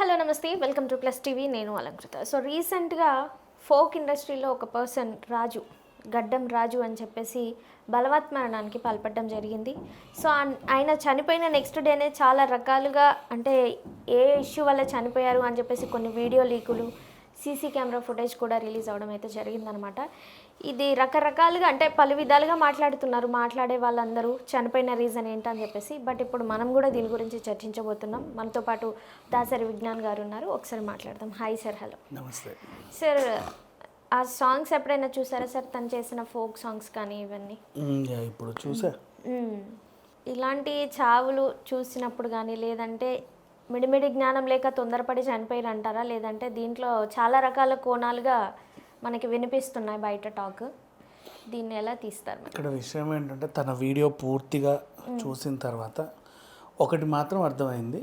Hello నమస్తే. Welcome to Plus TV. నేను Alankrita. So రీసెంట్గా ఫోక్ ఇండస్ట్రీలో ఒక పర్సన్ రాజు గడ్డం రాజు అని చెప్పేసి బలవత్మరణానికి పాల్పడడం జరిగింది. సో ఆయన చనిపోయిన నెక్స్ట్ డేనే చాలా రకాలుగా అంటే ఏ ఇష్యూ వల్ల చనిపోయారు అని చెప్పేసి కొన్ని వీడియో లీకులు సీసీ కెమెరా ఫుటేజ్ కూడా రిలీజ్ అవ్వడం అయితే జరిగిందనమాట. ఇది రకరకాలుగా అంటే పలు విధాలుగా మాట్లాడుతున్నారు మాట్లాడే వాళ్ళందరూ చనిపోయిన రీజన్ ఏంటని చెప్పేసి. బట్ ఇప్పుడు మనం కూడా దీని గురించి చర్చించబోతున్నాం. మనతో పాటు దాసరి విజ్ఞాన్ గారు ఉన్నారు. ఒకసారి మాట్లాడదాం. Hi sir hello. నమస్తే. సార్ ఆ సాంగ్స్ ఎప్పుడైనా చూసారా సార్? తను చేసిన ఫోక్ సాంగ్స్ కానీ ఇవన్నీ? ఇప్పుడు చూసా. ఇలాంటి చావులు చూసినప్పుడు కానీ లేదంటే మిడిమిడి జ్ఞానం లేక తొందరపడి చనిపోయారు అంటారా లేదంటే దీంట్లో చాలా రకాల కోణాలుగా మనకి వినిపిస్తున్నాయి బయట టాక్. దీన్ని ఎలా తీస్తారు? ఇక్కడ విషయం ఏంటంటే తన వీడియో పూర్తిగా చూసిన తర్వాత ఒకటి మాత్రం అర్థమైంది.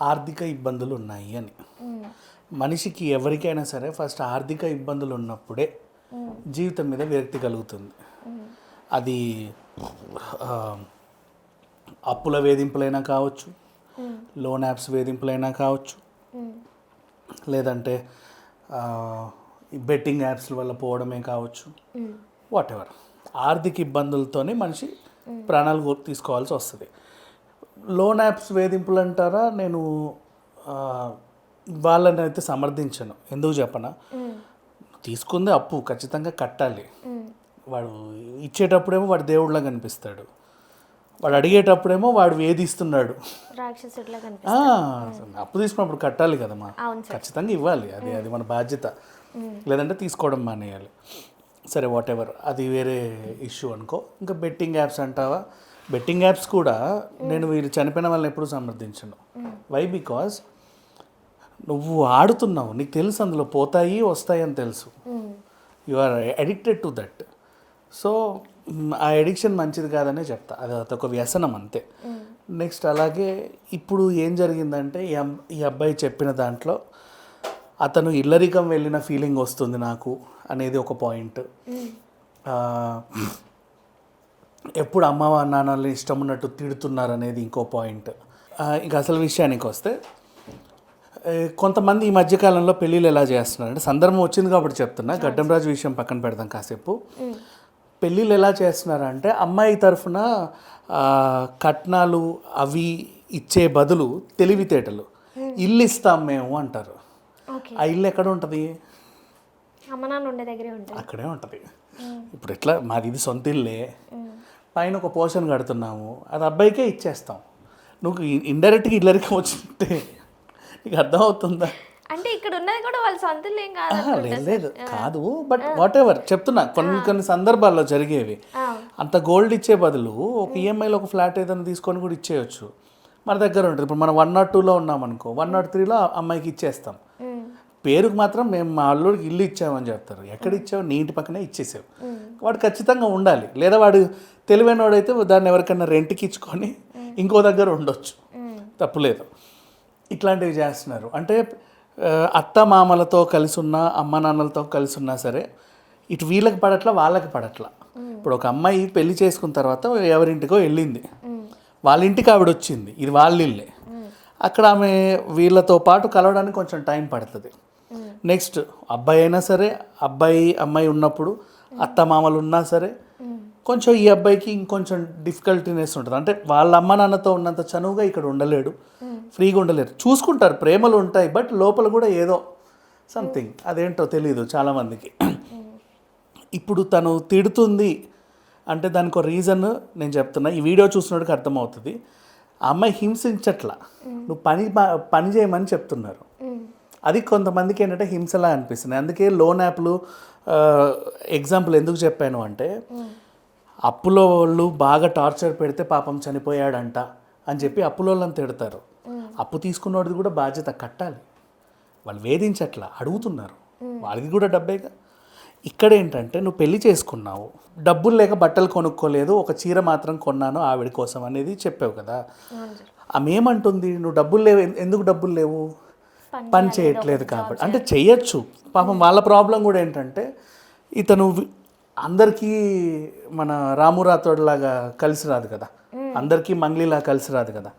ఆర్థిక ఇబ్బందులు ఉన్నాయి అని. మనిషికి ఎవరికైనా సరే ఫస్ట్ ఆర్థిక ఇబ్బందులు ఉన్నప్పుడే జీవితం మీద విరక్తి కలుగుతుంది. అది అప్పుల వేధింపులైనా కావచ్చు లోన్ యాప్స్ వేధింపులైనా కావచ్చు మ్మ్. లేదంటే బెట్టింగ్ యాప్స్ వల్ల పోవడమే కావచ్చు. వాట్ ఎవర్ ఆర్థిక ఇబ్బందులతోనే మనిషి ప్రాణాలు తీసుకోవాల్సి వస్తుంది. లోన్ యాప్స్ వేధింపులు అంటారా నేను వాళ్ళని అయితే సమర్థించను. ఎందుకు చెప్పనా. తీసుకుంది అప్పు ఖచ్చితంగా కట్టాలి. వాడు ఇచ్చేటప్పుడేమో వాడు దేవుడిలా కనిపిస్తాడు. వాడు అడిగేటప్పుడేమో వాడు వేధిస్తున్నాడు. అప్పు తీసుకున్నప్పుడు కట్టాలి కదమ్మా ఖచ్చితంగా ఇవ్వాలి. అది అది మన బాధ్యత. లేదంటే తీసుకోవడం మానేయాలి. సరే వాట్ ఎవర్ అది వేరే ఇష్యూ అనుకో. ఇంకా బెట్టింగ్ యాప్స్ అంటావా? బెట్టింగ్ యాప్స్ కూడా నేను వీళ్ళు చనిపోయిన వాళ్ళని ఎప్పుడు సమర్థించను. వై బికాజ్ నువ్వు ఆడుతున్నావు. నీకు తెలుసు అందులో పోతాయి వస్తాయి అని తెలుసు. You are addicted to that so ఆ ఎడిక్షన్ మంచిది కాదనే చెప్తా. అది అదొక వ్యసనం అంతే. నెక్స్ట్ అలాగే ఇప్పుడు ఏం జరిగిందంటే ఈ అబ్బాయి చెప్పిన దాంట్లో అతను ఇల్లరికం వెళ్ళిన ఫీలింగ్ వస్తుంది నాకు అనేది ఒక పాయింట్ ఎప్పుడు అమ్మ నాన్నల్ని ఇష్టం ఉన్నట్టు తిడుతున్నారు అనేది ఇంకో పాయింట్ ఇంకా అసలు విషయానికి వస్తే కొంతమంది ఈ మధ్యకాలంలో పెళ్ళిళ్ళు ఎలా చేస్తున్నారు అంటే సందర్భం వచ్చింది కాబట్టి చెప్తున్నా గడ్డంరాజు విషయం పక్కన పెడదాం కాసేపు. పెళ్ళిళ్ళు ఎలా చేస్తున్నారంటే అమ్మాయి తరఫున కట్నాలు అవి ఇచ్చే బదులు తెలివితేటలు. ఇల్లు ఇస్తాం మేము అంటారు. ఆ ఇల్లు ఎక్కడ ఉంటుంది? అమ్మ నాన్న ఉండే దగ్గరే ఉంటుంది. అక్కడే ఉంటుంది. ఇప్పుడు ఎట్లా? మాది ఇది సొంత ఇల్లే. పైన ఒక పోషన్ కడుతున్నాము. అది అబ్బాయికే ఇచ్చేస్తాం. నువ్వు ఇండైరెక్ట్గా ఇల్లరికి వచ్చింటే నీకు అర్థమవుతుందా? అంటే ఇక్కడ ఉన్నది కూడా వాళ్ళ సొంత లేదు లేదు. కాదు బట్ వాట్ ఎవర్ చెప్తున్నా కొన్ని కొన్ని సందర్భాల్లో జరిగేవి. అంత గోల్డ్ ఇచ్చే బదులు ఒక ఈఎంఐలో ఒక ఫ్లాట్ ఏదైనా తీసుకొని కూడా ఇచ్చేయచ్చు. మన దగ్గర ఉంటుంది. ఇప్పుడు మనం వన్ నాట్ టూలో ఉన్నాం అనుకో వన్ నాట్ త్రీలో అమ్మాయికి ఇచ్చేస్తాం. పేరుకు మాత్రం మేము మా అల్లుడికి ఇల్లు ఇచ్చామని చెప్తారు. ఎక్కడ ఇచ్చావు? నీ ఇంటి పక్కనే ఇచ్చేసావు. వాడు ఖచ్చితంగా ఉండాలి. లేదా వాడు తెలివైన వాడైతే దాన్ని ఎవరికైనా రెంట్కి ఇచ్చుకొని ఇంకో దగ్గర ఉండొచ్చు. తప్పులేదు. ఇట్లాంటివి చేస్తున్నారు. అంటే అత్త మామలతో కలిసి ఉన్నా అమ్మ నాన్నలతో కలిసి ఉన్నా సరే ఇటు వీళ్ళకి పడట్లా వాళ్ళకి పడట్లా. ఇప్పుడు ఒక అమ్మాయి పెళ్ళి చేసుకున్న తర్వాత ఎవరింటికో వెళ్ళింది. వాళ్ళ ఇంటికి ఆవిడ వచ్చింది ఇది వాళ్ళ ఇల్లే. అక్కడ ఆమె వీళ్ళతో పాటు కలవడానికి కొంచెం టైం పడుతుంది. నెక్స్ట్ అబ్బాయి అయినా సరే అబ్బాయి అమ్మాయి ఉన్నప్పుడు అత్త మామలు ఉన్నా సరే కొంచెం ఈ అబ్బాయికి ఇంకొంచెం డిఫికల్టీనెస్ ఉంటుంది. అంటే వాళ్ళ అమ్మ నాన్నతో ఉన్నంత చనువుగా ఇక్కడ ఉండలేడు ఫ్రీగా ఉండలేరు. చూసుకుంటారు ప్రేమలు ఉంటాయి బట్ లోపల కూడా ఏదో సంథింగ్ అదేంటో తెలియదు చాలామందికి. ఇప్పుడు తను తిడుతుంది అంటే దానికి ఒక రీజన్ నేను చెప్తున్నా. ఈ వీడియో చూసినోడికి అర్థమవుతుంది. ఆ అమ్మాయి హింసించట్లా. నువ్వు పని పని చేయమని చెప్తున్నారు. అది కొంతమందికి ఏంటంటే హింసలా అనిపిస్తుంది. అందుకే లోన్ యాప్లు ఎగ్జాంపుల్ ఎందుకు చెప్పాను అంటే అప్పులో వాళ్ళు బాగా టార్చర్ పెడితే పాపం చనిపోయాడంట అని చెప్పి అప్పులో వాళ్ళని తిడతారు. అప్పు తీసుకున్నోడిది కూడా బాధ్యత కట్టాలి. వాళ్ళు వేధించట్లా అడుగుతున్నారు. వాళ్ళకి కూడా డబ్బేగా. ఇక్కడ ఏంటంటే నువ్వు పెళ్ళి చేసుకున్నావు డబ్బులు లేక బట్టలు కొనుక్కోలేదు ఒక చీర మాత్రం కొన్నాను ఆవిడ కోసం అనేది చెప్పావు కదా. ఆమె ఏమంటుంది? నువ్వు డబ్బులు లేవు ఎందుకు డబ్బులు లేవు? పని చేయట్లేదు కాబట్టి. అంటే చెయ్యొచ్చు. పాపం వాళ్ళ ప్రాబ్లం కూడా ఏంటంటే ఇతను అందరికీ మన రాము లాగా కలిసి రాదు కదా. అందరికీ మంగ్లీలా కలిసి రాదు కదా.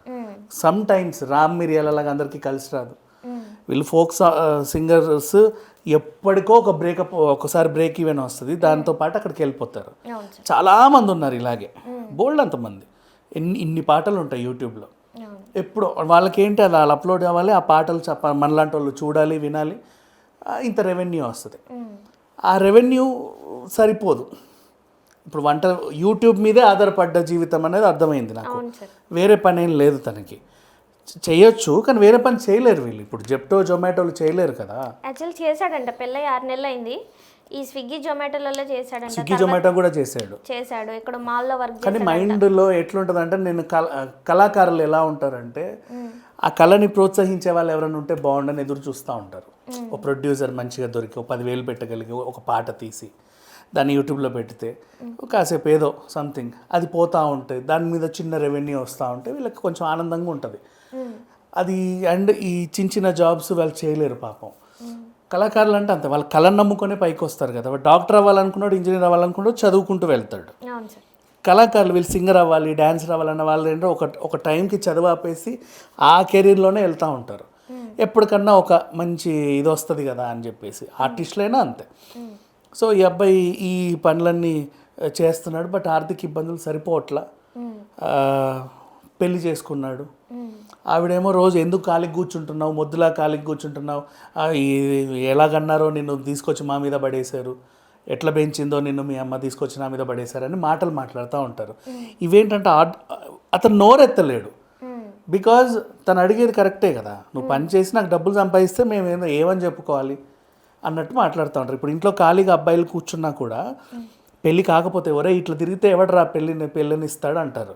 సమ్ టైమ్స్ రామ్ మిరియాల లాగా అందరికీ కలిసి రాదు. వీళ్ళు ఫోక్ సింగర్స్ ఎప్పటికో ఒక బ్రేకప్ ఒకసారి బ్రేక్ ఈవెన్ వస్తుంది. దాంతో పాటు అక్కడికి వెళ్ళిపోతారు. చాలామంది ఉన్నారు ఇలాగే. బోల్డ్ అంతమంది ఎన్ని ఇన్ని పాటలు ఉంటాయి యూట్యూబ్లో. ఎప్పుడు వాళ్ళకి ఏంటి అది వాళ్ళు అప్లోడ్ అవ్వాలి ఆ పాటలు చెప్ప మనలాంటి వాళ్ళు చూడాలి వినాలి ఇంత రెవెన్యూ వస్తుంది. ఆ రెవెన్యూ సరిపోదు. ఇప్పుడు వంట యూట్యూబ్ మీదే ఆధారపడ్డ జీవితం అనేది అర్థమైంది నాకు. వేరే పని ఏం లేదు తనకి. చేయొచ్చు కానీ వేరే పని చేయలేరు వీళ్ళు. ఇప్పుడు జెప్టో జొమాటోలు చేయలేరు కదా. యాక్చువల్ చేశాడంట పెళ్ళై ఆరు నెలలు అయింది ఈ స్విగ్గీ జొమాటోలలో చేశాడంట. స్విగ్గీ జొమాటో కూడా చేశాడు. చేశాడు. ఇక్కడ మాల్లో వర్క్ కానీ మైండ్లో ఎట్లుంటుంది అంటే నేను కళ కళాకారులు ఎలా ఉంటారంటే ఆ కళని ప్రోత్సహించే వాళ్ళు ఎవరైనా ఉంటే బాగుండని ఎదురు చూస్తూ ఉంటారు. ఒక ప్రొడ్యూసర్ మంచిగా దొరికి ఒక పదివేలు పెట్టగలిగి ఒక పాట తీసి దాన్ని యూట్యూబ్లో పెడితే కాసేపు ఏదో సంథింగ్ అది పోతూ ఉంటుంది దాని మీద చిన్న రెవెన్యూ వస్తూ ఉంటే వీళ్ళకి కొంచెం ఆనందంగా ఉంటుంది. అది అండ్ ఈ చిన్న చిన్న జాబ్స్ వాళ్ళు చేయలేరు పాపం. కళాకారులు అంటే అంతే. వాళ్ళ కళను నమ్ముకొని పైకి వస్తారు కదా. డాక్టర్ అవ్వాలనుకున్నాడు ఇంజనీర్ అవ్వాలనుకున్నాడు చదువుకుంటూ వెళ్తాడు. కళాకారులు వీళ్ళు సింగర్ అవ్వాలి డాన్సర్ అవ్వాలన్న వాళ్ళు ఏంటో ఒక ఒక టైంకి చదువు ఆపేసి ఆ కెరీర్లోనే వెళ్తూ ఉంటారు. ఎప్పటికన్నా ఒక మంచి ఇది వస్తుంది కదా అని చెప్పేసి. ఆర్టిస్టులైనా అంతే. సో ఈ అబ్బాయి ఈ పనులన్నీ చేస్తున్నాడు బట్ ఆర్థిక ఇబ్బందులు సరిపోవట్లా. పెళ్ళి చేసుకున్నాడు. ఆవిడేమో రోజు ఎందుకు కాలికి కూర్చుంటున్నావు? మొద్దులా కాలికి కూర్చుంటున్నావు? ఎలాగన్నారో నిన్ను తీసుకొచ్చి మా మీద పడేశారు. ఎట్లా పెంచిందో నిన్ను మీ అమ్మ తీసుకొచ్చి నా మీద పడేశారని మాటలు మాట్లాడుతూ ఉంటారు. ఇవేంటంటే అతను నోరెత్తలేడు. బికాజ్ తను అడిగేది కరెక్టే కదా. నువ్వు పని చేసి నాకు డబ్బులు సంపాదిస్తే మేము ఏదో ఏమని చెప్పుకోవాలి అన్నట్టు మాట్లాడుతూ ఉంటారు. ఇప్పుడు ఇంట్లో ఖాళీగా అబ్బాయిలు కూర్చున్నా కూడా పెళ్ళి కాకపోతే ఒరే ఇట్లా తిరిగితే ఎవడరా పెళ్ళిని పెళ్ళిని ఇస్తాడు అంటారు.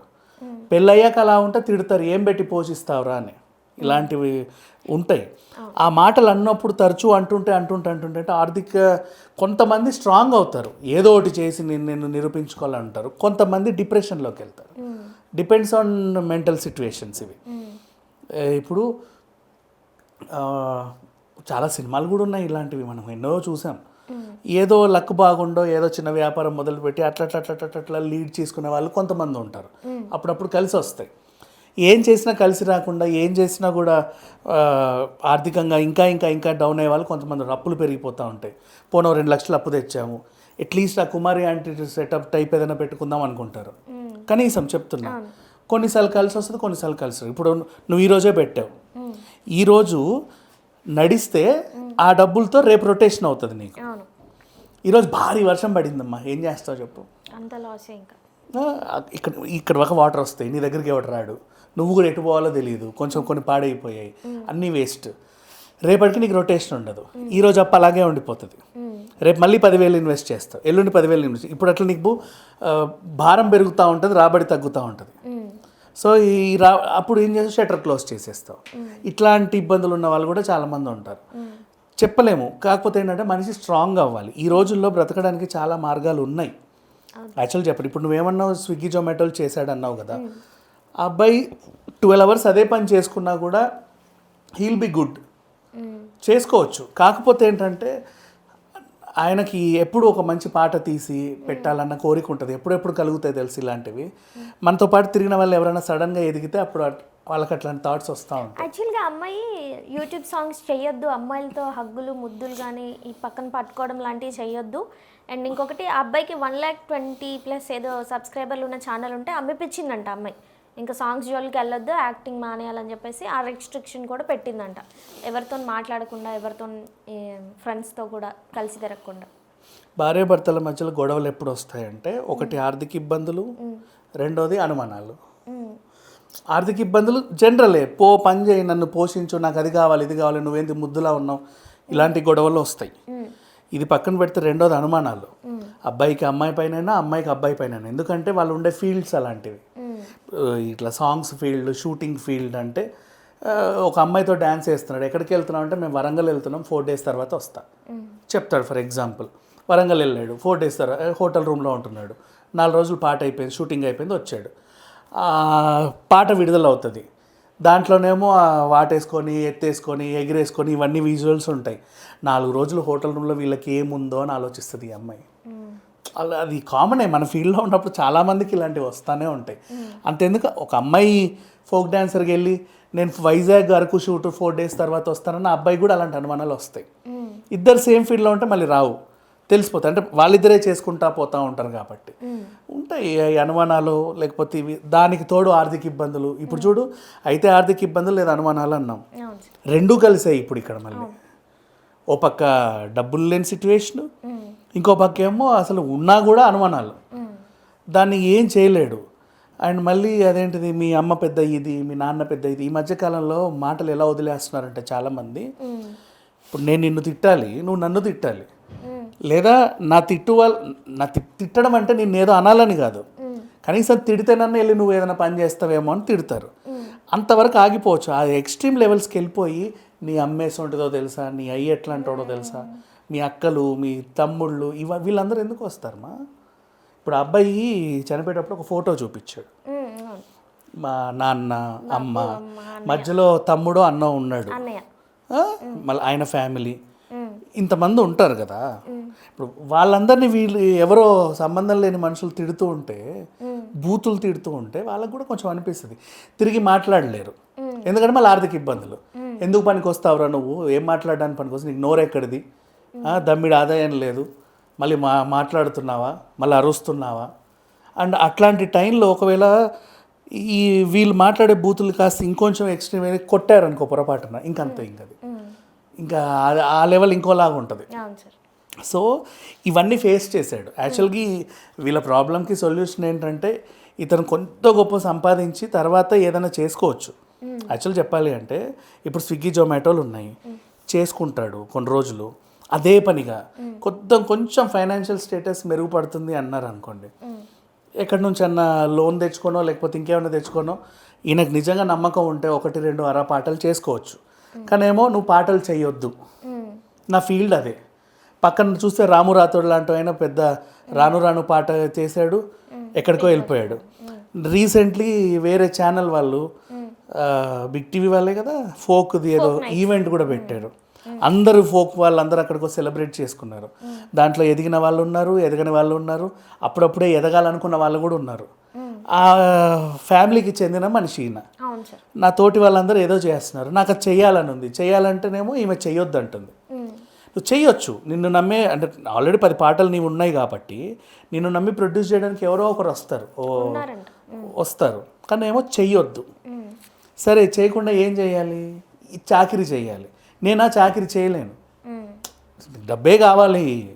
పెళ్ళి అయ్యాక అలా ఉంటే తిడతారు ఏం పెట్టి పోషిస్తావురా అని. ఇలాంటివి ఉంటాయి. ఆ మాటలు అన్నప్పుడు తరచూ అంటుంటే అంటుంటే అంటుంటే అంటే ఆర్థిక కొంతమంది స్ట్రాంగ్ అవుతారు. ఏదో ఒకటి చేసి నేను నేను నిరూపించుకోవాలంటారు. కొంతమంది డిప్రెషన్లోకి వెళ్తారు. డిపెండ్స్ ఆన్ మెంటల్ సిచ్యువేషన్స్ ఇవి. ఇప్పుడు చాలా సినిమాలు కూడా ఉన్నాయి ఇలాంటివి. మనం ఎన్నో చూసాం. ఏదో లక్ బాగుండో ఏదో చిన్న వ్యాపారం మొదలుపెట్టి అట్లా లీడ్ చేసుకునే వాళ్ళు కొంతమంది ఉంటారు. అప్పుడప్పుడు కలిసి వస్తాయి. ఏం చేసినా కలిసి రాకుండా ఏం చేసినా కూడా ఆర్థికంగా ఇంకా ఇంకా ఇంకా డౌన్ అయ్యే వాళ్ళు కొంతమంది. అప్పులు పెరిగిపోతూ ఉంటాయి. పోనో రెండు లక్షలు అప్పు తెచ్చాము. అట్లీస్ట్ ఆ కుమారి యాంటీ సెటప్ టైప్ ఏదైనా పెట్టుకుందాం అనుకుంటారు. కనీసం చెప్తున్నా. కొన్నిసార్లు కలిసి వస్తుంది కొన్నిసార్లు కలిసి. ఇప్పుడు నువ్వు ఈరోజే పెట్టావు. ఈరోజు నడిస్తే ఆ డబ్బులతో రేపు రొటేషన్ అవుతుంది నీకు. ఈరోజు భారీ వర్షం పడిందమ్మా. ఏం చేస్తావు చెప్పు. అంత లాసే ఇంకా. ఇక్కడ ఇక్కడ ఒక వాటర్ వస్తాయి. నీ దగ్గరికి ఎవడు రాడు? నువ్వు కూడా ఎటు పోవాలో తెలియదు కొంచెం కొన్ని పాడైపోయాయి. అన్నీ వేస్ట్ రేపటికి నీకు రొటేషన్ ఉండదు. ఈ రోజు అప్పు అలాగే ఉండిపోతుంది. రేపు మళ్ళీ పదివేలు ఇన్వెస్ట్ చేస్తావు. ఎల్లుండి పదివేలు ఇన్వెస్ట్ ఇప్పుడు అట్లా నీకు భారం పెరుగుతూ ఉంటుంది రాబడి తగ్గుతూ ఉంటుంది. సో ఈ రా అప్పుడు ఏం చేస్తావు? షటర్ క్లోజ్ చేసేస్తావు. ఇట్లాంటి ఇబ్బందులు ఉన్న వాళ్ళు కూడా చాలామంది ఉంటారు. చెప్పలేము. కాకపోతే ఏంటంటే మనిషి స్ట్రాంగ్ అవ్వాలి. ఈ రోజుల్లో బ్రతకడానికి చాలా మార్గాలు ఉన్నాయి. యాక్చువల్ చెప్పండి. ఇప్పుడు నువ్వేమన్నావు స్విగ్గీ జొమాటోలు చేశాడు అన్నావు కదా ఆ అబ్బాయి ట్వెల్వ్ అవర్స్ అదే పని చేసుకున్నా కూడా హీల్ బి గుడ్ చేసుకోవచ్చు. కాకపోతే ఏంటంటే ఆయనకి ఎప్పుడు ఒక మంచి పాట తీసి పెట్టాలన్న కోరిక ఉంటుంది. ఎప్పుడెప్పుడు కలుగుతాయి తెలుసు ఇలాంటివి. మనతో పాటు తిరిగిన వాళ్ళు ఎవరైనా సడన్గా ఎదిగితే అప్పుడు వాళ్ళకి అట్లాంటి థాట్స్ వస్తూ ఉంటాయి. యాక్చువల్గా అమ్మాయి యూట్యూబ్ సాంగ్స్ చేయొద్దు అమ్మాయిలతో హగ్గులు ముద్దులు కానీ ఈ పక్కన పట్టుకోవడం లాంటివి చేయొద్దు అండ్ ఇంకొకటి ఆ అబ్బాయికి వన్ ల్యాక్ ట్వంటీ ప్లస్ ఏదో సబ్స్క్రైబర్లు ఉన్న ఛానల్ ఉంటే అమ్మిపించిందంట అమ్మాయి. ఇంకా సాంగ్స్ జోలికి వెళ్ళొద్దు యాక్టింగ్ మానేయాలని చెప్పేసి ఆ రెస్ట్రిక్షన్ కూడా పెట్టిందంట. ఎవరితో మాట్లాడకుండా ఎవరితో ఫ్రెండ్స్తో కూడా కలిసి తిరగకుండా. భార్యాభర్తల మధ్యలో గొడవలు ఎప్పుడు వస్తాయంటే ఒకటి ఆర్థిక ఇబ్బందులు రెండోది అనుమానాలు. ఆర్థిక ఇబ్బందులు జనరలే. పో పని చేయి నన్ను పోషించు నాకు అది కావాలి ఇది కావాలి నువ్వేంది ముద్దులా ఉన్నావు? ఇలాంటి గొడవలు వస్తాయి. ఇది పక్కన పెడితే రెండోది అనుమానాలు. అబ్బాయికి అమ్మాయి పైన అమ్మాయికి అబ్బాయి పైన ఎందుకంటే వాళ్ళు ఉండే ఫీల్డ్స్ అలాంటివి. ఇట్లా సాంగ్స్ ఫీల్డ్ షూటింగ్ ఫీల్డ్ అంటే ఒక అమ్మాయితో డ్యాన్స్ వేస్తున్నాడు ఎక్కడికి వెళ్తున్నాం అంటే మేము వరంగల్ వెళ్తున్నాం ఫోర్ డేస్ తర్వాత వస్తా. చెప్తాడు ఫర్ ఎగ్జాంపుల్. వరంగల్ వెళ్ళాడు ఫోర్ డేస్ తర్వాత హోటల్ రూమ్లో ఉంటున్నాడు. నాలుగు రోజులు పాట అయిపోయింది షూటింగ్ అయిపోయింది వచ్చాడు. పాట విడుదల అవుతుంది దాంట్లోనేమో వాటేసుకొని ఎత్తేసుకొని ఎగిరేసుకొని ఇవన్నీ విజువల్స్ ఉంటాయి. నాలుగు రోజులు హోటల్ రూమ్లో వీళ్ళకి ఏముందో అని ఆలోచిస్తుంది ఈ అమ్మాయి. అలా అది కామనే మన ఫీల్డ్లో ఉన్నప్పుడు చాలామందికి ఇలాంటివి వస్తూనే ఉంటాయి. అంతెందుకు ఒక అమ్మాయి ఫోక్ డాన్సర్కి వెళ్ళి నేను Vizag Araku shoot four days తర్వాత వస్తానన్న అబ్బాయి కూడా అలాంటి అనుమానాలు వస్తాయి. ఇద్దరు సేమ్ ఫీల్డ్లో ఉంటే మళ్ళీ రావు. తెలిసిపోతాయి. అంటే వాళ్ళిద్దరే చేసుకుంటా పోతూ ఉంటారు కాబట్టి. ఉంటాయి. ఈ అనుమానాలు లేకపోతే ఇవి దానికి తోడు ఆర్థిక ఇబ్బందులు. ఇప్పుడు చూడు అయితే ఆర్థిక ఇబ్బందులు లేదా అనుమానాలు అన్నాం. రెండూ కలిసాయి ఇప్పుడు ఇక్కడ మళ్ళీ. ఓ పక్క డబ్బులు లేని సిచ్యువేషను ఇంకో పక్క ఏమో అసలు ఉన్నా కూడా అనుమానాలు. దాన్ని ఏం చేయలేడు. అండ్ మళ్ళీ అదేంటిది మీ అమ్మ పెద్ద ఇది మీ నాన్న పెద్ద ఇది. ఈ మధ్యకాలంలో మాటలు ఎలా వదిలేస్తున్నారంటే చాలామంది. ఇప్పుడు నేను నిన్ను తిట్టాలి నువ్వు నన్ను తిట్టాలి. లేదా నా తిట్టు వాళ్ళ నా తిట్టడం అంటే నేను ఏదో అనాలని కాదు. కనీసం తిడితేనన్నా వెళ్ళి నువ్వు ఏదైనా పని చేస్తావేమో అని తిడతారు. అంతవరకు ఆగిపోవచ్చు. ఆ ఎక్స్ట్రీమ్ లెవెల్స్కి వెళ్ళిపోయి నీ అమ్మేసి ఉంటుందో తెలుసా? నీ అయ్యి ఎట్లాంటోడో తెలుసా? మీ అక్కలు మీ తమ్ముళ్ళు ఇవ వీళ్ళందరూ ఎందుకు వస్తారమ్మా? ఇప్పుడు అబ్బాయి చనిపోయేటప్పుడు ఒక ఫోటో చూపించాడు. మా నాన్న అమ్మ మధ్యలో తమ్ముడు అన్న ఉన్నాడు? మళ్ళీ ఆయన ఫ్యామిలీ. ఇంతమంది ఉంటారు కదా. ఇప్పుడు వాళ్ళందరినీ వీళ్ళు ఎవరో సంబంధం లేని మనుషులు తిడుతూ ఉంటే బూతులు తిడుతూ ఉంటే వాళ్ళకు కూడా కొంచెం అనిపిస్తుంది. తిరిగి మాట్లాడలేరు. ఎందుకంటే మళ్ళీ ఆర్థిక ఇబ్బందులు. ఎందుకు పనికి వస్తావురా నువ్వు? ఏం మాట్లాడడానికి పనికి వస్తుంది నీకు నోరు ఎక్కడిది? ఆ, దమ్మిడి ఆదాయం లేదు. మళ్ళీ మా మాట్లాడుతున్నావా? మళ్ళీ అరుస్తున్నావా? అండ్ అట్లాంటి టైంలో ఒకవేళ ఈ వీళ్ళు మాట్లాడే బూతులు కాస్త ఇంకొంచెం ఎక్స్ట్రీమ్ కొట్టారనుకో పొరపాటున ఇంకంతే ఇంకది. ఇంకా ఆ- లెవెల్ ఇంకోలాగా ఉంటుంది. సో ఇవన్నీ ఫేస్ చేశాడు. యాక్చువల్గా వీళ్ళ ప్రాబ్లంకి సొల్యూషన్ ఏంటంటే ఇతను కొంత గొప్ప సంపాదించి తర్వాత ఏదైనా చేసుకోవచ్చు. యాక్చువల్ చెప్పాలి అంటే ఇప్పుడు స్విగ్గీ జొమాటోలు ఉన్నాయి. చేసుకుంటాడు కొన్ని రోజులు. అదే పనిగా కొంచెం కొంచెం ఫైనాన్షియల్ స్టేటస్ మెరుగుపడుతుంది అన్నారు అనుకోండి. ఎక్కడి నుంచి అన్న లోన్ తెచ్చుకోనో లేకపోతే ఇంకేమైనా తెచ్చుకోనో ఈయనకు నిజంగా నమ్మకం ఉంటే ఒకటి రెండు అర పాటలు చేసుకోవచ్చు. కానీ ఏమో నువ్వు పాటలు చేయొద్దు. నా ఫీల్డ్ అదే. పక్కన చూస్తే రాము రాథోడ్ లాంటి ఆయన పెద్ద రాను రాను పాట చేశాడు ఎక్కడికో వెళ్ళిపోయాడు. రీసెంట్లీ వేరే ఛానల్ వాళ్ళు బిగ్ టీవీ వాళ్ళే కదా ఫోక్ది ఏదో ఈవెంట్ కూడా పెట్టారు. అందరూ ఫోక్ వాళ్ళందరూ అక్కడికి సెలబ్రేట్ చేసుకున్నారు. దాంట్లో ఎదిగిన వాళ్ళు ఉన్నారు ఎదగని వాళ్ళు ఉన్నారు అప్పుడప్పుడే ఎదగాలనుకున్న వాళ్ళు కూడా ఉన్నారు. ఆ ఫ్యామిలీకి చెందిన మనిషి ఈయన. నా తోటి వాళ్ళందరూ ఏదో చేస్తున్నారు. నాకు అది చెయ్యాలని ఉంది చేయాలంటేనేమో ఈమె చెయ్యొద్దు అంటుంది. నువ్వు చెయ్యొచ్చు. నిన్ను నమ్మే అంటే ఆల్రెడీ పది పాటలు నీవు ఉన్నాయి కాబట్టి నిన్ను నమ్మి ప్రొడ్యూస్ చేయడానికి ఎవరో ఒకరు వస్తారు. ఓ వస్తారు. కానీ ఏమో చెయ్యొద్దు. సరే చేయకుండా ఏం చేయాలి? ఈ చాకిరీ చేయాలి. నేను ఆ చాకిరీ చేయలేను. డబ్బే కావాలి.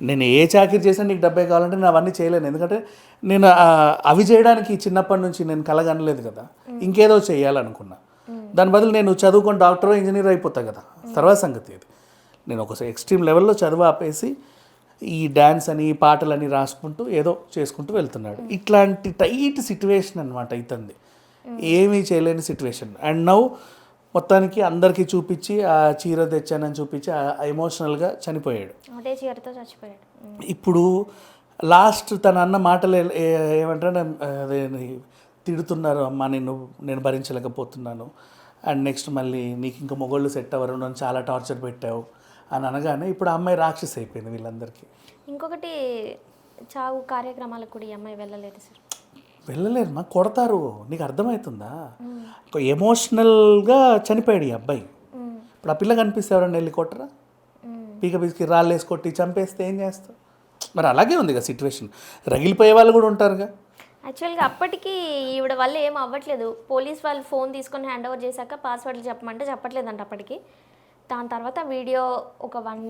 నేను ఏ చాకరీ చేసినా నీకు డబ్బే కావాలంటే నేను అవన్నీ చేయలేను. ఎందుకంటే నేను అవి చేయడానికి చిన్నప్పటి నుంచి నేను కలగనలేదు కదా. ఇంకేదో చేయాలనుకున్నా. దాని బదులు నేను చదువుకొని డాక్టర్ ఇంజనీర్ అయిపోతా కదా. తర్వాత సంగతి ఇది. నేను ఒక ఎక్స్ట్రీమ్ లెవెల్లో చదువు ఆపేసి ఈ డ్యాన్స్ అని పాటలని రాసుకుంటూ ఏదో చేసుకుంటూ వెళ్తున్నాడు. ఇట్లాంటి టైట్ సిచ్యువేషన్ అనమాట ఇతంది. ఏమీ చేయలేని సిచ్యువేషన్ అండ్ నౌ మొత్తానికి అందరికీ చూపించి ఆ చీర తెచ్చానని చూపించి ఎమోషనల్గా చనిపోయాడు. ఇప్పుడు లాస్ట్ తన అన్న మాటలు ఏ- ఏ- ఏమంటారు? అదే తిడుతున్నారు అమ్మ నేను నేను భరించలేకపోతున్నాను. అండ్ నెక్స్ట్ మళ్ళీ నీకు ఇంకా మొగోళ్ళు సెట్ అవ్వరు నన్ను చాలా టార్చర్ పెట్టావు అని అనగానే ఇప్పుడు ఆ అమ్మాయి రాక్షసి అయిపోయింది వీళ్ళందరికీ. ఇంకొకటి చావు కార్యక్రమాలకు కూడా ఈ అమ్మాయి వెళ్ళలేదు సార్. వెళ్ళలేరు మా కొడతారు. నీకు అర్థమవుతుందా? ఒక ఎమోషనల్గా చనిపోయాడు ఈ అబ్బాయి. ఇప్పుడు ఆ పిల్ల కనిపిస్తే ఎవరన్నా వెళ్ళి కొట్టరా. పీక పీకి రాళ్ళు వేసి కొట్టి చంపేస్తే ఏం చేస్తావు? మరి అలాగే ఉంది కదా సిచ్యువేషన్ రగిలిపోయే వాళ్ళు కూడా ఉంటారుగా. యాక్చువల్గా అప్పటికి ఈవిడ వల్ల ఏం అవ్వట్లేదు. పోలీస్ వాళ్ళు ఫోన్ తీసుకొని హ్యాండ్ ఓవర్ చేశాక పాస్వర్డ్లు చెప్పమంటే చెప్పట్లేదంట అప్పటికి. దాని తర్వాత వీడియో ఒక one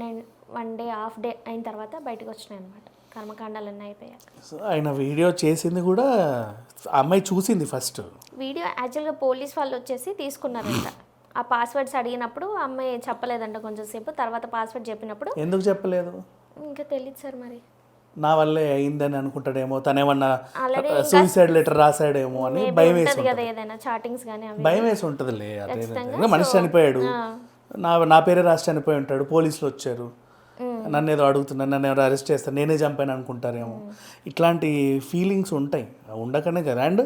one day half day అయిన తర్వాత బయటకు వచ్చినాయి అనమాట కర్మకాండాలన్నీ అయిపోయాక. సో ఆయన వీడియో చేసింది కూడా అమ్మాయి చూసింది ఫస్ట్ వీడియో యాక్చువల్గా పోలీస్ వాళ్ళు వచ్చేసి తీసుకున్నారంట. ఆ పాస్వర్డ్స్ అడిగినప్పుడు అమ్మాయి చెప్పలేదంట కొంచెం సేపు. తర్వాత పాస్వర్డ్ చెప్పినప్పుడు ఎందుకు చెప్పలేదు? ఇంకా తెలియదు సార్ మరి. నా వల్లే అయిందని అనుకుంటాడేమో తనేమన్నా సూసైడ్ లెటర్ రాశాడేమో అని భయం వేసి భయం వేసి ఉంటుందిలే అదే మనిషి చనిపోయాడు. నా నా పేరే రాసి చనిపోయి ఉంటాడు పోలీసులు వచ్చారు. నన్ను ఏదో అడుగుతున్నారు నన్ను ఎవరు అరెస్ట్ చేస్తారు నేనే చంపాను అనుకుంటారేమో. ఇట్లాంటి ఫీలింగ్స్ ఉంటాయి ఉండకనే కదా. అండ్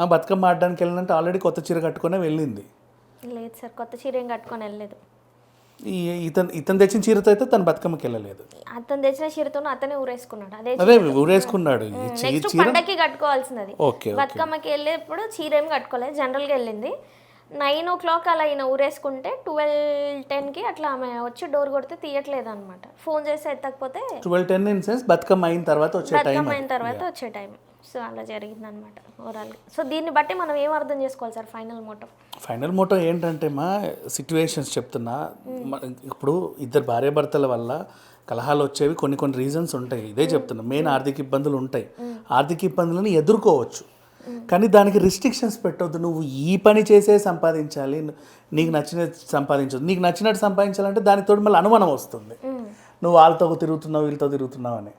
ఆ బతుకమ్మ ఆడడానికి వెళ్ళినంటే ఆల్రెడీ కొత్త చీర కట్టుకునే వెళ్ళింది. లేదు సార్ కొత్త చీర ఏం కట్టుకొని వెళ్ళలేదు. ఇతను ఇతను తెచ్చిన చీరతో అయితే తను బతుకమ్మకి వెళ్ళలేదు. అతను తెచ్చిన చీరతో అతనే ఊరేసుకున్నాడు. అదే అదే ఊరేసుకున్నాడు. పండక్కి కట్టుకోవాల్సినది ఓకే బతుకమ్మకి వెళ్ళేప్పుడు చీర ఏం కట్టుకోలేదు జనరల్గా వెళ్ళింది. నైన్ ఓ క్లాక్ అలా ఈయన ఊరేసుకుంటే ట్వెల్వ్ టెన్కి అట్లా ఆమె వచ్చి డోర్ కొడితే తీయట్లేదు అనమాట ఫోన్ చేసి ఎత్తకపోతే twelve ten in sense Bathukamma అయిన తర్వాత వచ్చే టైం బతుకమ్మ అయిన తర్వాత వచ్చే టైం సో అలా జరిగింది అనమాట ఓవరాల్గా. సో దీన్ని బట్టి మనం ఏం అర్థం చేసుకోవాలి sir final motto? Final motto ఏంటంటే మా సిట్యువేషన్స్ చెప్తున్నా. ఇప్పుడు ఇద్దరు భార్యాభర్తల వల్ల కలహాలు వచ్చేవి కొన్ని కొన్ని రీజన్స్ ఉంటాయి. ఇదే చెప్తున్నా. మెయిన్ ఆర్థిక ఇబ్బందులు ఉంటాయి. ఆర్థిక ఇబ్బందులను ఎదుర్కోవచ్చు. కానీ దానికి రిస్ట్రిక్షన్స్ పెట్టొద్దు. నువ్వు ఈ పని చేసే సంపాదించాలి. నీకు నచ్చినది సంపాదించదు నీకు నచ్చినట్టు సంపాదించాలంటే దానితో మళ్ళీ అనుమానం వస్తుంది. నువ్వు వాళ్ళతో తిరుగుతున్నావు వీళ్ళతో తిరుగుతున్నావు అని.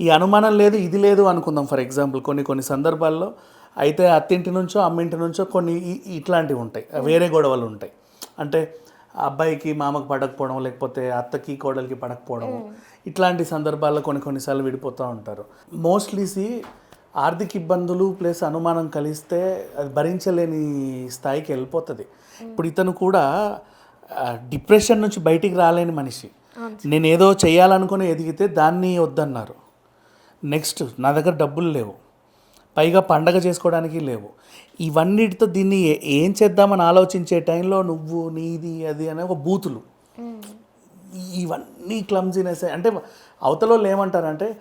ఈ అనుమానం లేదు ఇది లేదు అనుకుందాం. ఫర్ ఎగ్జాంపుల్ కొన్ని కొన్ని సందర్భాల్లో అయితే అత్తింటి నుంచో అమ్మింటి నుంచో కొన్ని ఇట్లాంటివి ఉంటాయి. వేరే గొడవలు ఉంటాయి. అంటే అబ్బాయికి మామకు పడకపోవడం లేకపోతే అత్తకి కోడలికి పడకపోవడం ఇట్లాంటి సందర్భాల్లో కొన్ని కొన్నిసార్లు విడిపోతూ ఉంటారు. మోస్ట్లీ సి ఆర్థిక ఇబ్బందులు ప్లస్ అనుమానం కలిస్తే అది భరించలేని స్థాయికి వెళ్ళిపోతుంది. ఇప్పుడు ఇతను కూడా డిప్రెషన్ నుంచి బయటికి రాలేని మనిషి. నేను ఏదో చేయాలనుకుని ఎదిగితే దాన్ని వద్దన్నారు. నెక్స్ట్ నా దగ్గర డబ్బులు లేవు. పైగా పండగ చేసుకోవడానికి లేవు. ఇవన్నిటితో దీన్ని ఏ- చేద్దామని ఆలోచించే టైంలో నువ్వు నీది అది అనే ఒక బూతులు. ఇవన్నీ క్లమ్జీనెస్ అంటే అవతల వాళ్ళు ఏమంటారంటే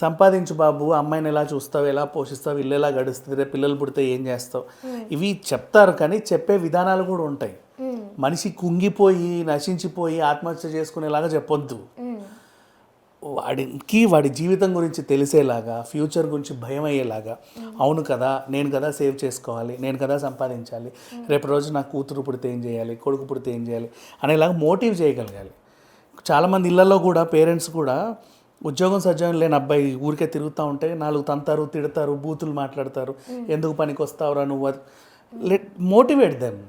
సంపాదించు బాబు అమ్మాయిని ఎలా చూస్తావు ఎలా పోషిస్తావు ఇల్లు ఎలా గడుస్తుంది రేపు పిల్లలు పుడితే ఏం చేస్తావు? ఇవి చెప్తారు కానీ చెప్పే విధానాలు కూడా ఉంటాయి. మనిషి కుంగిపోయి నశించిపోయి ఆత్మహత్య చేసుకునేలాగా చెప్పొద్దు. వాడికి వాడి జీవితం గురించి తెలిసేలాగా ఫ్యూచర్ గురించి భయం అయ్యేలాగా అవును కదా నేను కదా సేవ్ చేసుకోవాలి నేను కదా సంపాదించాలి రేపు రోజు నా కూతురు పుడితే ఏం చేయాలి కొడుకు పుడితే ఏం చేయాలి అనేలాగా మోటివ్ చేయగలగాలి. చాలామంది ఇళ్ళలో కూడా పేరెంట్స్ కూడా ఉద్యోగం సజ్జనం లేని అబ్బాయి ఊరికే తిరుగుతూ ఉంటే నాలుగు తంతారు తిడతారు బూతులు మాట్లాడతారు. ఎందుకు పనికి వస్తావురా నువ్వు లెట్ మోటివేట్ దెమ్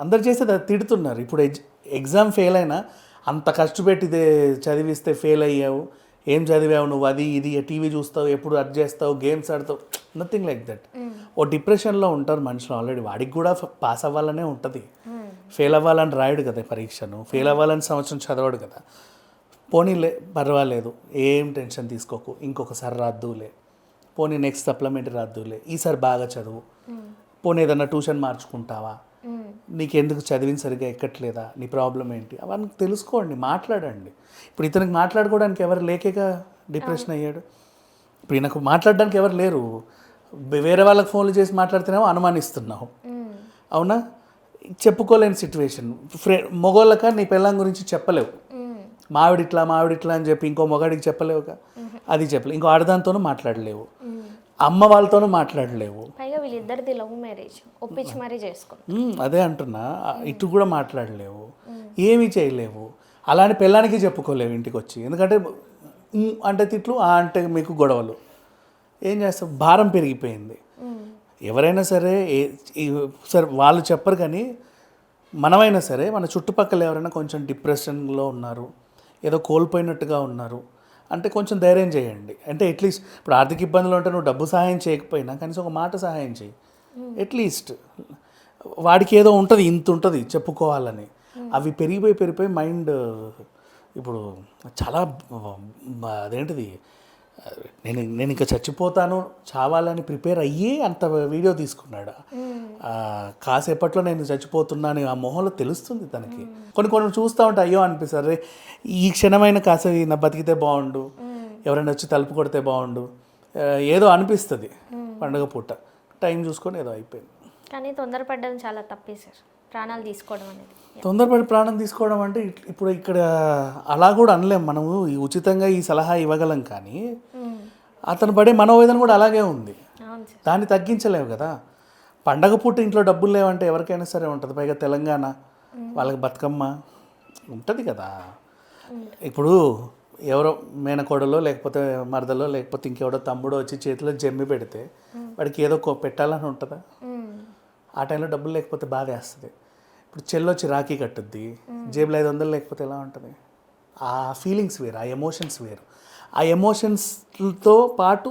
అందరు చేసేది అది తిడుతున్నారు. ఇప్పుడు ఎగ్ ఎగ్జామ్ ఫెయిల్ అయినా అంత కష్టపెట్టి చదివిస్తే ఫెయిల్ అయ్యావు. ఏం చదివావు నువ్వు? అది ఇది టీవీ చూస్తావు ఎప్పుడు అది చేస్తావు గేమ్స్ ఆడతావు. నథింగ్ లైక్ దట్ ఓ డిప్రెషన్లో ఉంటారు మనుషులు ఆల్రెడీ వాడికి కూడా పాస్ అవ్వాలనే ఉంటుంది. ఫెయిల్ అవ్వాలని రాయడు కదా పరీక్షను. ఫెయిల్ అవ్వాలని సంవత్సరం చదవడు కదా. పోనీలే పర్వాలేదు ఏం టెన్షన్ తీసుకోకు ఇంకొకసారి రాద్దులే. పోనీ నెక్స్ట్ సప్లిమెంటరీ రాద్దులే ఈసారి బాగా చదువు. పోనీ ఏదన్నా ట్యూషన్ మార్చుకుంటావా? నీకెందుకు చదివిన సరిగ్గా ఎక్కట్లేదా? నీ ప్రాబ్లం ఏంటి? అవన్నీ తెలుసుకోండి మాట్లాడండి. ఇప్పుడు ఇతనికి మాట్లాడుకోవడానికి ఎవరు లేకేగా డిప్రెషన్ అయ్యాడు? ఇప్పుడు ఈయనకు మాట్లాడడానికి ఎవరు లేరు. వేరే వాళ్ళకి ఫోన్లు చేసి మాట్లాడితేనేమో అనుమానిస్తున్నావు. అవునా? చెప్పుకోలేని సిచ్యువేషన్ ఫ్రె మొగోళ్ళక నీ పెళ్ళం గురించి చెప్పలేవు. మావిడిట్లా మావిడిట్లా అని చెప్పి ఇంకో మొగాడికి చెప్పలేవుగా. అది చెప్పలేవు ఇంకో ఆడదాంతోనూ మాట్లాడలేవు. అమ్మ వాళ్ళతోనూ మాట్లాడలేవు. పైగా వీళ్ళిద్దరిది లవ్ మ్యారేజ్. ఒప్పించి మరీ మ్మ్, అదే అంటున్నా. ఇటు కూడా మాట్లాడలేవు. ఏమీ చేయలేవు. అలానే పెళ్ళానికి చెప్పుకోలేవు ఇంటికి వచ్చి ఎందుకంటే అంటే తిట్లు ఆ అంటే మీకు గొడవలు. ఏం చేస్తావు? భారం పెరిగిపోయింది. ఎవరైనా సరే సరే వాళ్ళు చెప్పరు కానీ మనమైనా సరే మన చుట్టుపక్కల ఎవరైనా కొంచెం డిప్రెషన్లో ఉన్నారు. ఏదో కోల్పోయినట్టుగా ఉన్నారు. అంటే కొంచెం ధైర్యం చేయండి. అంటే అట్లీస్ట్ ఇప్పుడు ఆర్థిక ఇబ్బందులు ఉంటే నువ్వు డబ్బు సహాయం చేయకపోయినా కనీసం ఒక మాట సహాయం చేయి. అట్లీస్ట్ వాడికి ఏదో ఉంటుంది ఇంత ఉంటుంది చెప్పుకోవాలని. అవి పెరిగిపోయి పెరిగిపోయి మైండ్ ఇప్పుడు చాలా అదేంటిది? నేను నేను ఇంకా చచ్చిపోతాను చావాలని ప్రిపేర్ అయ్యి అంత వీడియో తీసుకున్నాడు. కాసేపట్లో నేను చచ్చిపోతున్నాను ఆ మొహంలో తెలుస్తుంది తనకి. కొన్ని కొన్ని చూస్తూ ఉంటే అయ్యో అనిపిస్తుంది ఈ క్షణమైన కాసేపు నా బతికితే బాగుండు ఎవరైనా వచ్చి తలుపు కొడితే బాగుండు ఏదో అనిపిస్తుంది పండగ పూట. టైం చూసుకొని ఏదో అయిపోయింది. కానీ తొందరపడ్డం చాలా తప్పే సార్. ప్రాణాలు తీసుకోవడం అనేది. తొందరపడి ప్రాణం తీసుకోవడం అంటే ఇప్పుడు ఇక్కడ అలా కూడా అనలేం. మనము ఉచితంగా ఈ సలహా ఇవ్వగలం కానీ అతను పడే మనోవేదన కూడా అలాగే ఉంది. దాన్ని తగ్గించలేవు కదా. పండగ పూట ఇంట్లో డబ్బులు లేవంటే ఎవరికైనా సరే ఉంటుంది. పైగా తెలంగాణ వాళ్ళకి బతుకమ్మ ఉంటుంది కదా. ఇప్పుడు ఎవరో మేనకోడలో లేకపోతే మరదలో లేకపోతే ఇంకెవడో తమ్ముడో వచ్చి చేతిలో జమ్మి పెడితే వాడికి ఏదో పెట్టాలని ఉంటుందా? ఆ టైంలో డబ్బులు లేకపోతే బాధ వేస్తుంది ఇప్పుడు చెల్లొచ్చి రాఖీ కట్టుద్ది. జేబులో ఐదు వందలు లేకపోతే ఎలా ఉంటుంది? ఆ ఫీలింగ్స్ వేరు ఆ ఎమోషన్స్ వేరు. ఆ ఎమోషన్స్తో పాటు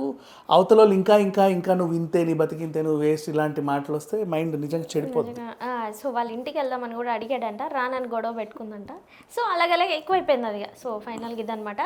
అవతల ఇంకా ఇంకా ఇంకా నువ్వు ఇంతే నీ బతికింతే నువ్వు వేస్ట్ ఇలాంటి మాటలు వస్తే మైండ్ నిజంగా చెడిపోతుంది సో వాళ్ళ ఇంటికి వెళ్దామని కూడా అడిగాడంట రానని గొడవ పెట్టుకుందంట. సో అలాగలాగే ఎక్కువైపోయింది అది సో ఫైనల్గా ఇదనమాట